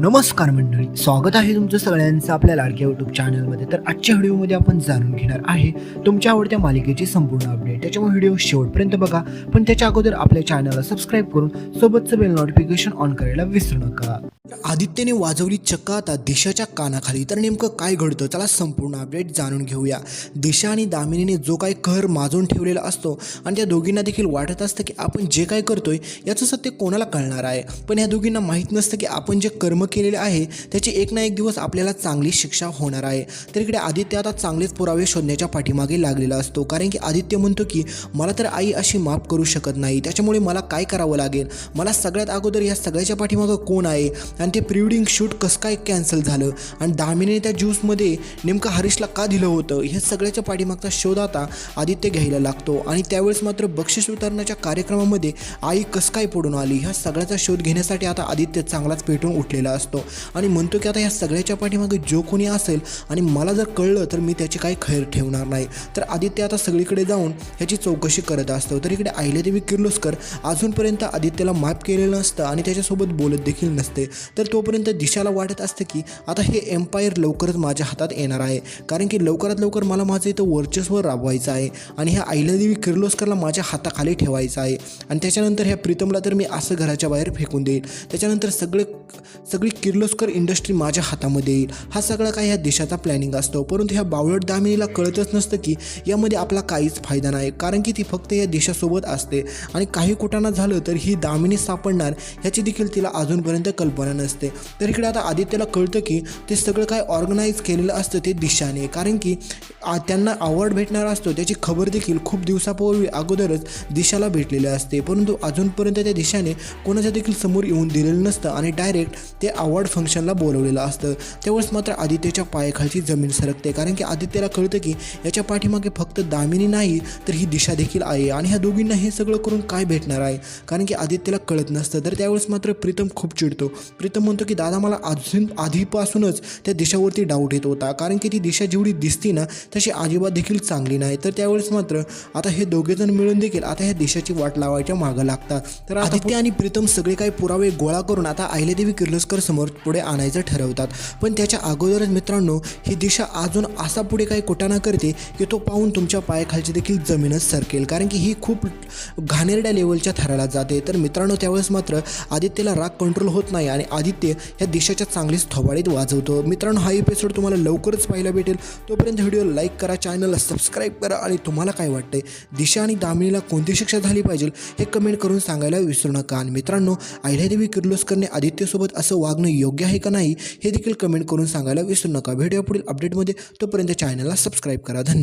नमस्कार मंडळी स्वागत आहे तुमचं सगळ्यांचं आपल्या लाडक्या यूट्यूब चॅनलमध्ये तर आजच्या व्हिडिओमध्ये आपण जाणून घेणार आहे तुमच्या आवडत्या मालिकेची संपूर्ण अपडेट त्याच्यामुळे व्हिडिओ शेवटपर्यंत बघा पण त्याच्या अगोदर आपल्या चॅनलला सबस्क्राईब करून सोबतचं बेल नोटिफिकेशन ऑन करायला विसरू नका. आदित्यने वाजवली चक्का आता दिशाच्या कानाखाली. तर नेमकं काय घडतं? चला संपूर्ण अपडेट जाणून घेऊया. दिशा आणि दामिनीने जो काय कहर माजून ठेवलेला असतो आणि त्या दोघींना देखील वाटत असतं की आपण जे काय करतोय याचं सत्य कोणाला कळणार आहे? पण या दोघींना माहीत नसतं की आपण जे कर्म केलेले आहे त्याची एक ना एक दिवस आपल्याला चांगली शिक्षा होणार आहे. तर इकडे आदित्य आता चांगलेच पुरावे शोधण्याच्या पाठीमागे लागलेला असतो. कारण की आदित्य म्हणतो की मला तर आई अशी माफ करू शकत नाही. त्याच्यामुळे मला काय करावं लागेल? मला सगळ्यात अगोदर या सगळ्याच्या पाठीमागं कोण आहे? आणि ते प्रिवेडिंग शूट कसं काय कॅन्सल झालं? आणि दामिनीने त्या ज्यूसमध्ये नेमकं हरीशला का दिलं होतं? हे सगळ्याच्या पाठीमागचा शोध आता आदित्य घ्यायला लागतो. आणि त्यावेळेस मात्र बक्षीस वितरणाच्या कार्यक्रमामध्ये आई कसं काय पडून आली? ह्या सगळ्याचा शोध घेण्यासाठी आता आदित्य चांगलाच पेटून उठलेला असतो. आणि म्हणतो की आता या सगळ्याच्या पाठीमागे जो कोणी असेल आणि मला जर कळलं तर मी त्याची काही खैर ठेवणार नाही. तर आदित्य आता सगळीकडे जाऊन ह्याची चौकशी करत असतो. तर इकडे अहिल्यादेवी किर्लोस्कर अजूनपर्यंत आदित्यला माफ केलेलं नसतं आणि त्याच्यासोबत बोलत देखील नसते. तर तोपर्यंत दिशाला वाटत असतं की आता हे एम्पायर लवकरच माझ्या हातात येणार आहे. कारण की लवकरात लवकर मला माझं इथं वर्चस्व राबवायचं आहे आणि ह्या अहिल्यादेवी किर्लोस्करला माझ्या हाताखाली ठेवायचं आहे. आणि त्याच्यानंतर ह्या प्रीतमला तर मी असं घराच्या बाहेर फेकून देईल. त्याच्यानंतर सगळे सगळी किर्लोस्कर इंडस्ट्री माझ्या हातामध्ये येईल. हा सगळा काही ह्या देशाचा प्लॅनिंग असतो. परंतु ह्या बावळट दामिनीला कळतच नसतं की यामध्ये आपला काहीच फायदा नाही. कारण की ती फक्त या देशासोबत असते. आणि काही कुठाना झालं तर ही दामिनी सापडणार ह्याची देखील तिला अजूनपर्यंत कल्पना नसते. तर इकडे आता आदित्यला कळतं की ते सगळं काय ऑर्गनाईज केलेलं असतं ते दिशाने. कारण की आ- त्यांना अवॉर्ड भेटणार असतो त्याची खबर देखील खूप दिवसापूर्वी अगोदरच दिशाला भेटलेली असते. परंतु अजूनपर्यंत त्या दिशाने कोणाच्या देखील समोर येऊन दिलेलं नसतं. आणि डायरेक्ट ते अवॉर्ड फंक्शनला बोलवलेलं असतं. त्यावेळेस मात्र आदित्यच्या पायाखालची जमीन सरकते. कारण की आदित्यला कळतं की याच्या पाठीमागे फक्त दामिनी नाही तर ही दिशा देखील आहे. आणि ह्या दोघींना हे सगळं करून काय भेटणार आहे? कारण की आदित्यला कळत नसतं. तर त्यावेळेस मात्र प्रीतम खूप चिडतो. प्रीतम म्हणतो की दादा मला अजून आधीपासूनच त्या दिशावरती डाऊट येत होता. कारण की ती दिशा जेवढी दिसती ना तशी अजिबात देखील चांगली नाही. तर त्यावेळेस मात्र आता हे दोघेजण मिळून देखील आता ह्या दिशाची वाट लावायच्या मागं लागतात. तर आदित्य आणि प्रीतम सगळे काही पुरावे गोळा करून आता अहिल्यादेवी किर्लोस्कर समोर पुढे आणायचं ठरवतात. पण त्याच्या अगोदरच मित्रांनो ही दिशा अजून असा पुढे काही कुटाणा करते की तो पाहून तुमच्या पायाखालची देखील जमीनच सरकेल. कारण की ही खूप घाणेरड्या लेवलच्या थराला जाते. तर मित्रांनो त्यावेळेस मात्र आदित्यला राग कंट्रोल होत नाही आणि आदित्य ह्या दिशाच्या चांगलीच थोबाडीत वाजवतो. मित्रांनो हा एपिसोड तुम्हाला लवकरच पाहायला भेटेल. तोपर्यंत व्हिडिओ लाईक करा चॅनलला सबस्क्राईब करा आणि तुम्हाला काय वाटतंय? दिशा आणि दामिनीला कोणती शिक्षा झाली पाहिजे हे कमेंट करून सांगायला विसरू नका. आणि मित्रांनो आहिल्यादेवी किर्लोस्करने आदित्यसोबत असं वाग वागणं योग्य आहे का नाही हे देखील कमेंट करून सांगायला विसरू नका. व्हिडिओ पुढील अपडेटमध्ये तोपर्यंत चॅनलला सबस्क्राईब करा. धन्यवाद.